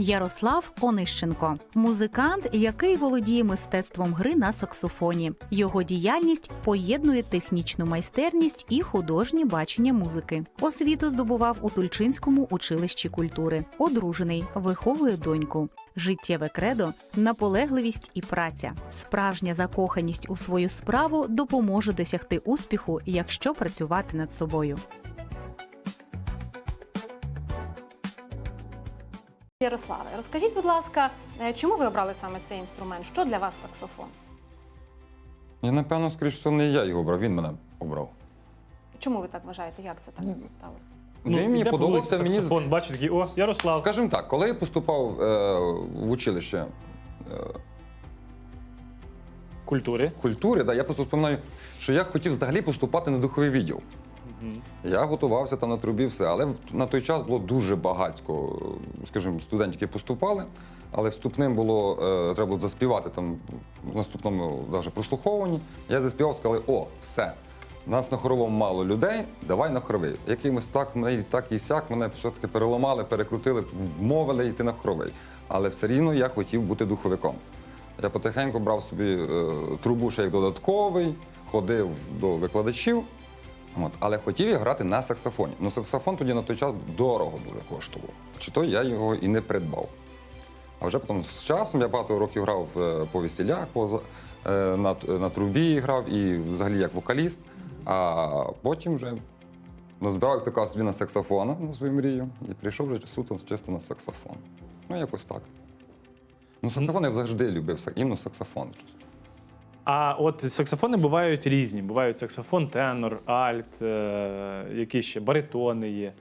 Ярослав Онищенко, музикант, який володіє мистецтвом гри на саксофоні. Його діяльність поєднує технічну майстерність і художнє бачення музики. Освіту здобував у Тульчинському училищі культури. Одружений, виховує доньку. Життєве кредо, наполегливість і праця. Справжня закоханість у свою справу допоможе досягти успіху, якщо працювати над собою. Ярославе, розкажіть, будь ласка, е, чому ви обрали саме цей інструмент? Що для вас саксофон? Я, напевно, скоріш всього, не я його обрав, він мене обрав. Чому ви так вважаєте? Як це так сталося? він мені подобався, мені саксофон, такий, о, Ярослав. Скажімо так, коли я поступав е, в училище е, Культури. культури, да, я просто вспоминаю, що я хотів взагалі поступати на духовий відділ. Я готувався там на трубі, все, але на той час було дуже багатько, е, скажімо, студентів, які поступали, але вступним було, е, треба було заспівати там в наступному даже прослуховуванні. Я заспівав, сказали, о, все. Нас на хоровому мало людей, давай на хоровий. Якимось так, так і сяк, мене все-таки переламали, перекрутили, вмовили йти на хоровий. Але все рівно я хотів бути духовиком. Я потихеньку брав собі е, трубу ще як додатковий, ходив до викладачів, от, але хотів я грати на саксофоні. Ну, саксофон тоді на той час дорого дуже коштував. Чи то я його і не придбав. А вже потім з часом я багато років грав е, по весілях, по, е, на, на трубі грав і взагалі як вокаліст. А потім вже назбирав, як то кажуть, собі на саксофона на свою мрію і прийшов вже суто чисто на саксофон. Ну, якось так. Ну, саксофон я завжди любив, іменно саксофон. А от саксофони бувають різні. Бувають саксофон, тенор, альт, е, які ще баритони є.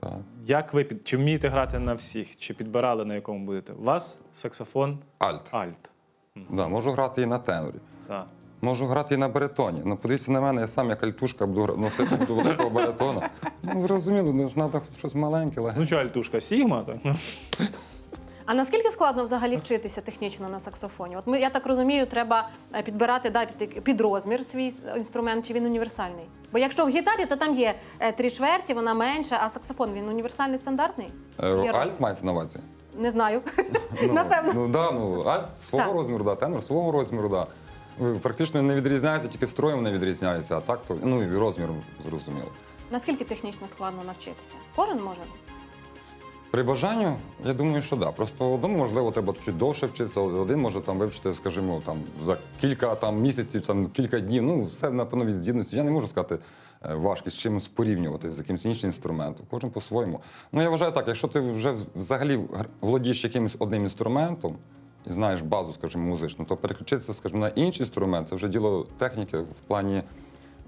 Так. Як ви під чи вмієте грати на всіх? Чи підбирали на якому будете? У вас саксофон Альт. альт. Да, можу грати і на тенорі. Так. Можу грати і на баритоні. Ну, подивіться на мене, я сам як альтушка буду гра- носити до великого баритона. Ну, зрозуміло, ну, ж треба щось маленьке, легеньке. Ну що, альтушка, Сігма? Так? А наскільки складно взагалі вчитися технічно на саксофоні? От ми, я так розумію, треба е, підбирати да, під, під розмір свій інструмент, чи він універсальний? Бо якщо в гітарі, то там є е, три чверті, вона менша, а саксофон він універсальний стандартний? Е, Альт мається на увазі? Не знаю. Ну, Напевно. Ну, да, ну, альт свого розміру, да, тенор свого розміру, да. Практично не відрізняється, тільки строєм не відрізняється, а так то, ну і розміром зрозуміло. Наскільки технічно складно навчитися? Кожен може? При бажанню, я думаю, що да. Просто одному, можливо, треба чуть довше вчитися, один може там вивчити, скажімо, там за кілька там, місяців, там, кілька днів. Ну, все напевно від здібності. Я не можу сказати е, важкість з чимось порівнювати з якимось іншим інструментом. Кожен по-своєму. Ну, я вважаю так, якщо ти вже взагалі володієш якимось одним інструментом і знаєш базу, скажімо, музичну, то переключитися, скажімо, на інший інструмент це вже діло техніки в плані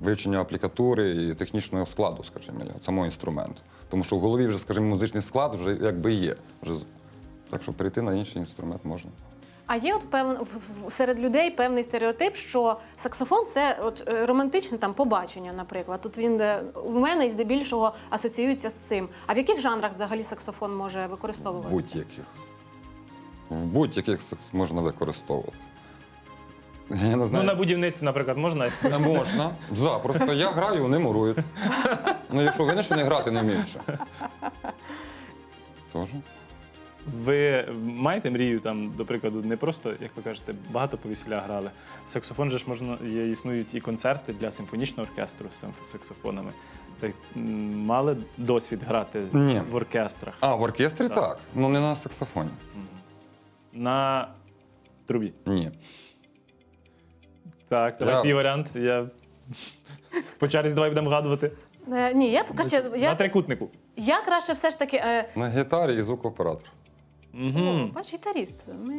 вивчення аплікатури і технічного складу, скажімо, самого інструменту. Тому що в голові вже, скажімо, музичний склад вже якби є. Вже, так що перейти на інший інструмент можна. А є от в- серед людей певний стереотип, що саксофон це от е, романтичне там побачення, наприклад. Тут він е, у мене здебільшого асоціюється з цим. А в яких жанрах взагалі саксофон може використовуватися? В будь-яких. В будь-яких можна використовувати. Я не ну, знаю. на будівництві, наприклад, можна. Не можна. За, просто я граю, вони мурують. Ну, якщо вони що не грати не вміють ще. Тоже? Ви маєте мрію там, до прикладу, не просто, як ви кажете, багато по весілях грали. Саксофон же ж можна є, існують і концерти для симфонічного оркестру з симф- саксофонами. Так, м, мали досвід грати Ні. в оркестрах А, в оркестрі Так. так. Ну не на саксофоні. на трубі. Ні. Так, давай Я- твій варіант. Я по черзі давай будемо вгадувати. Е, ні, я краще На я, трикутнику. я краще все ж таки. Е, На гітарі і звукооператор. Угу. о, бач, гітаріст. Ми,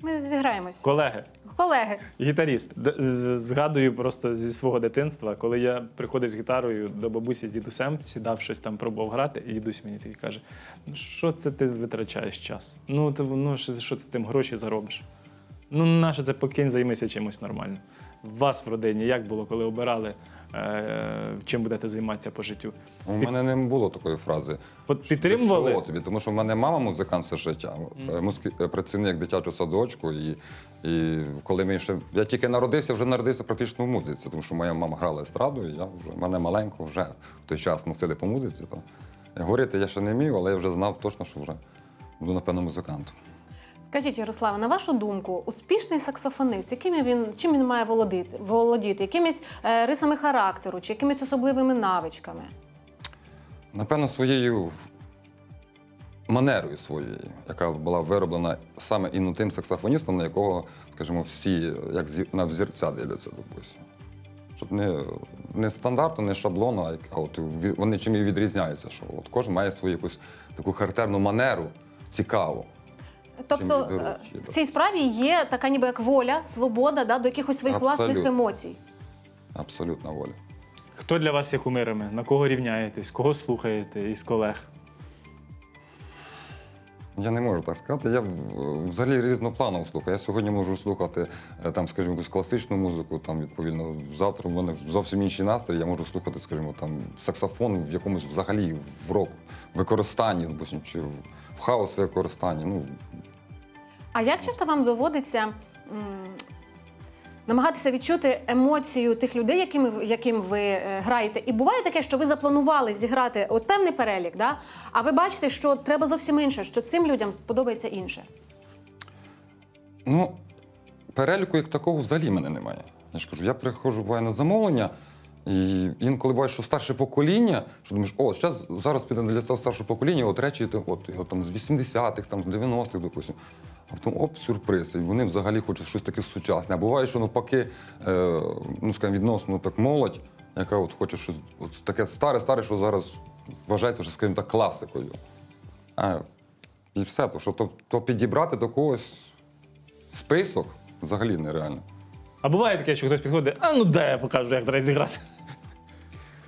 ми зіграємось. Колеги, Колеги. гітаріст. Д- е, Згадую просто зі свого дитинства, коли я приходив з гітарою до бабусі з дідусем, сідав щось там, пробував грати, і дідусь мені такий каже: ну що це ти витрачаєш час? Ну, ти, ну що, що ти тим гроші заробиш? Ну, наше це покинь, займися чимось нормальним. У вас в родині як було, коли обирали, е, чим будете займатися по життю? У мене не було такої фрази. От підтримували? Чого тобі? Тому що в мене мама музикант все життя, е, музики- е, працівник дитячого садочку. І, і коли ми ще. Я тільки народився, вже народився практично в музиці, тому що моя мама грала естраду, і я вже мене маленько вже в той час носили по музиці. То говорити я ще не вмів, але я вже знав точно, що вже буду, напевно, музикантом. Скажіть, Ярославе, на вашу думку, успішний саксофонист, якими він чим він має володіти, володіти? Якимись е, рисами характеру чи якимись особливими навичками? Напевно, своєю манерою своєю, яка була вироблена саме і тим саксофоністом, на якого, скажімо, всі як зі- на взірця дивляться, допустимо. Щоб не, не стандартно, не шаблону, а от вони чим і відрізняються, що от кожен має свою якусь таку характерну манеру, цікаву. Тобто Чим беруть, е, в цій справі є така ніби як воля, свобода да, до якихось своїх власних емоцій. Абсолютна воля. Хто для вас є кумирами? На кого рівняєтесь? Кого слухаєте із колег? Я не можу так сказати. Я е, взагалі різнопланово слухаю. Я сьогодні можу слухати е, там, скажімо, якусь класичну музику, там відповідно завтра в мене зовсім інший настрій. Я можу слухати, скажімо, там саксофон в якомусь взагалі в рок використанні, допустим, чи в в хаос використанні. Ну А як часто вам доводиться м, намагатися відчути емоцію тих людей, якими, ви- яким ви е, граєте? І буває таке, що ви запланували зіграти от певний перелік, да? а ви бачите, що треба зовсім інше, що цим людям подобається інше. Ну, переліку як такого взагалі мене немає. Я ж кажу, я приходжу буває на замовлення, і інколи буває, що старше покоління, що думаєш, о, зараз, зараз піде для цього старшого покоління, от речі от, от, там, з 80-х, там, з 90-х, допустимо. А потім оп, сюрприз. І вони взагалі хочуть щось таке сучасне. А буває, що навпаки, е, ну, скажімо, відносно так молодь, яка от хоче щось от таке старе, старе, що зараз вважається вже, скажімо так, класикою. А, і все, то, що то, то підібрати до когось список взагалі нереально. А буває таке, що хтось підходить, а ну дай я покажу, як треба зіграти.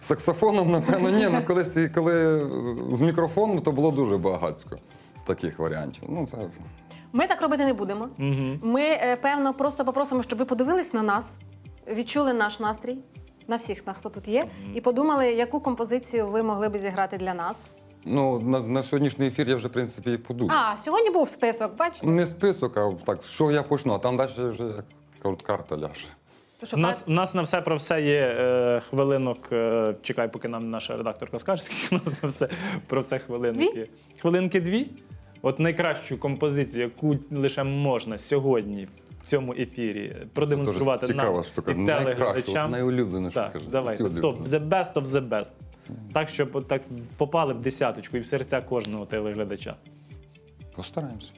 Саксофоном, напевно, ні. Ну, колись, коли з мікрофоном, то було дуже багатько таких варіантів. Ну, це Ми так робити не будемо. Угу. Ми, е, певно, просто попросимо, щоб ви подивились на нас, відчули наш настрій, на всіх нас, хто тут є, і подумали, яку композицію ви могли б зіграти для нас. ну, на, на сьогоднішній ефір я вже, в принципі, і подумав. А, сьогодні був список, бачите? Не список, а так, що я почну, а там далі вже як карта ляже. У нас, у нас на все про все є е, хвилинок. Е, чекай, поки нам наша редакторка скаже, скільки у нас на все про все хвилинок Дві? є. Хвилинки дві. От найкращу композицію, яку лише можна сьогодні в цьому ефірі продемонструвати Дуже цікава нам штука. і Найкраще, телеглядачам. найулюбленіше. Так, кажу. давайте. Всюди. Топ, the best of the best. Так, щоб так попали в десяточку і в серця кожного телеглядача. Постараємося.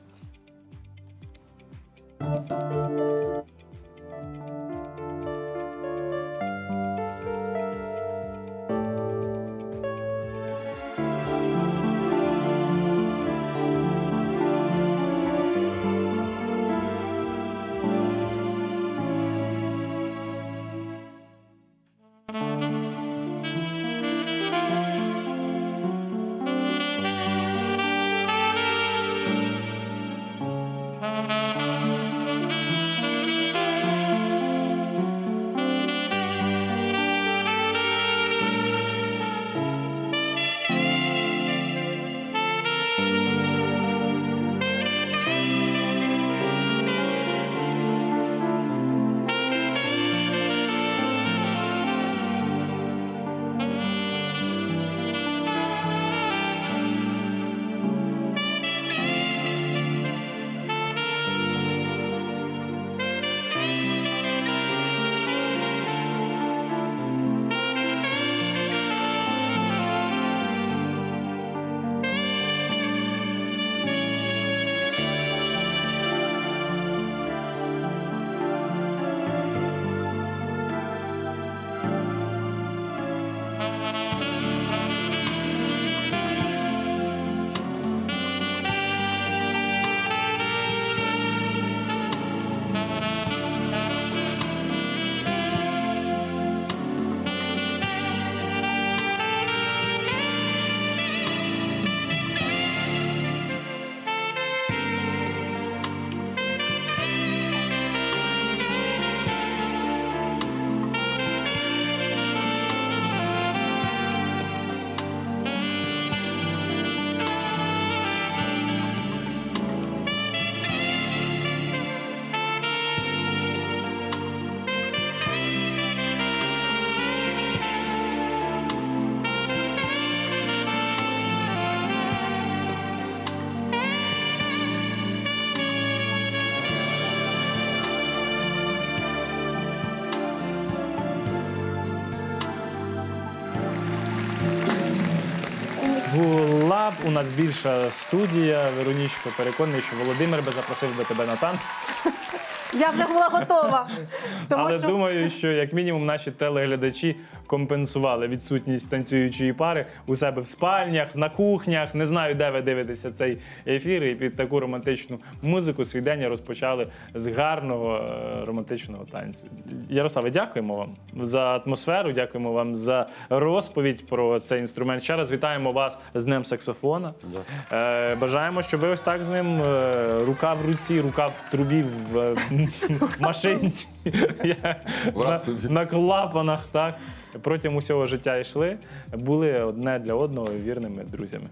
У нас більша студія. Веронічко, переконаний, що Володимир би запросив би тебе на танк. Я вже була готова. Тому Але що думаю, що як мінімум наші телеглядачі компенсували відсутність танцюючої пари у себе в спальнях, на кухнях. Не знаю, де ви дивитеся цей ефір. І під таку романтичну музику свій день розпочали з гарного е, романтичного танцю. Ярославе, дякуємо вам за атмосферу. Дякуємо вам за розповідь про цей інструмент. Ще раз вітаємо вас з Днем саксофона. Е, бажаємо, щоб ви ось так з ним е, рука в руці, рука в трубі в машинці. Я- на, тобі. на клапанах, так. Протягом усього життя йшли, були одне для одного вірними друзями.